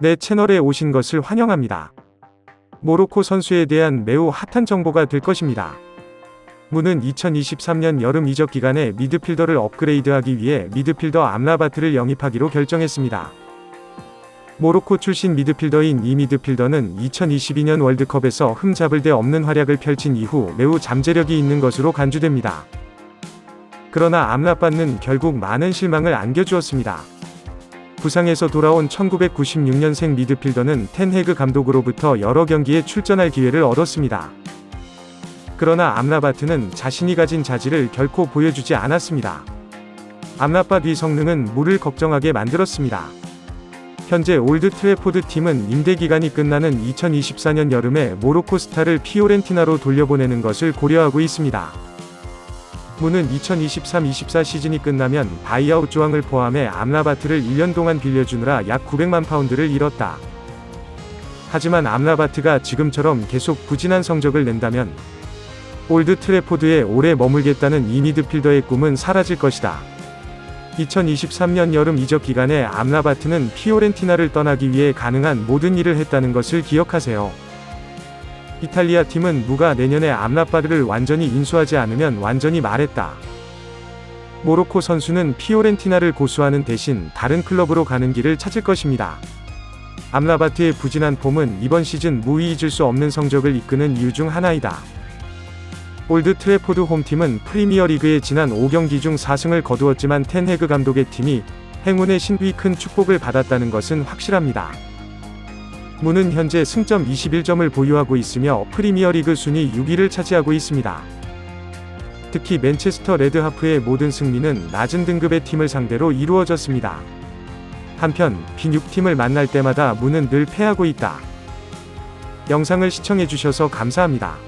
내 채널에 오신 것을 환영합니다. 모로코 선수에 대한 매우 핫한 정보가 될 것입니다. 문은 2023년 여름 이적 기간에 미드필더를 업그레이드하기 위해 미드필더 암라바트를 영입하기로 결정했습니다. 모로코 출신 미드필더인 이 미드필더는 2022년 월드컵에서 흠잡을 데 없는 활약을 펼친 이후 매우 잠재력이 있는 것으로 간주됩니다. 그러나 암라바는 결국 많은 실망을 안겨주었습니다. 부상에서 돌아온 1996년생 미드필더는 텐헤그 감독으로부터 여러 경기에 출전할 기회를 얻었습니다. 그러나 암라바트는 자신이 가진 자질을 결코 보여주지 않았습니다. 암라바 뒤 성능은 무를 걱정하게 만들었습니다. 현재 올드 트래포드 팀은 임대 기간이 끝나는 2024년 여름에 모로코 스타를 피오렌티나로 돌려보내는 것을 고려하고 있습니다. 문은 2023-24 시즌이 끝나면 바이아웃 조항을 포함해 암라바트를 1년 동안 빌려주느라 약 900만 파운드를 잃었다. 하지만 암라바트가 지금처럼 계속 부진한 성적을 낸다면 올드 트래포드에 오래 머물겠다는 이 미드필더의 꿈은 사라질 것이다. 2023년 여름 이적 기간에 암라바트는 피오렌티나를 떠나기 위해 가능한 모든 일을 했다는 것을 기억하세요. 이탈리아 팀은 무가 내년에 암라바르를 완전히 인수하지 않으면 완전히 말했다. 모로코 선수는 피오렌티나를 고수하는 대신 다른 클럽으로 가는 길을 찾을 것입니다. 암라바트의 부진한 폼은 이번 시즌 무위 잊을 수 없는 성적을 이끄는 이유 중 하나이다. 올드 트래포드 홈팀은 프리미어리그의 지난 5경기 중 4승을 거두었지만 텐헤그 감독의 팀이 행운의 신비 큰 축복을 받았다는 것은 확실합니다. 문은 현재 승점 21점을 보유하고 있으며 프리미어리그 순위 6위를 차지하고 있습니다. 특히 맨체스터 레드하프의 모든 승리는 낮은 등급의 팀을 상대로 이루어졌습니다. 한편 B6팀을 만날 때마다 문은 늘 패하고 있다. 영상을 시청해주셔서 감사합니다.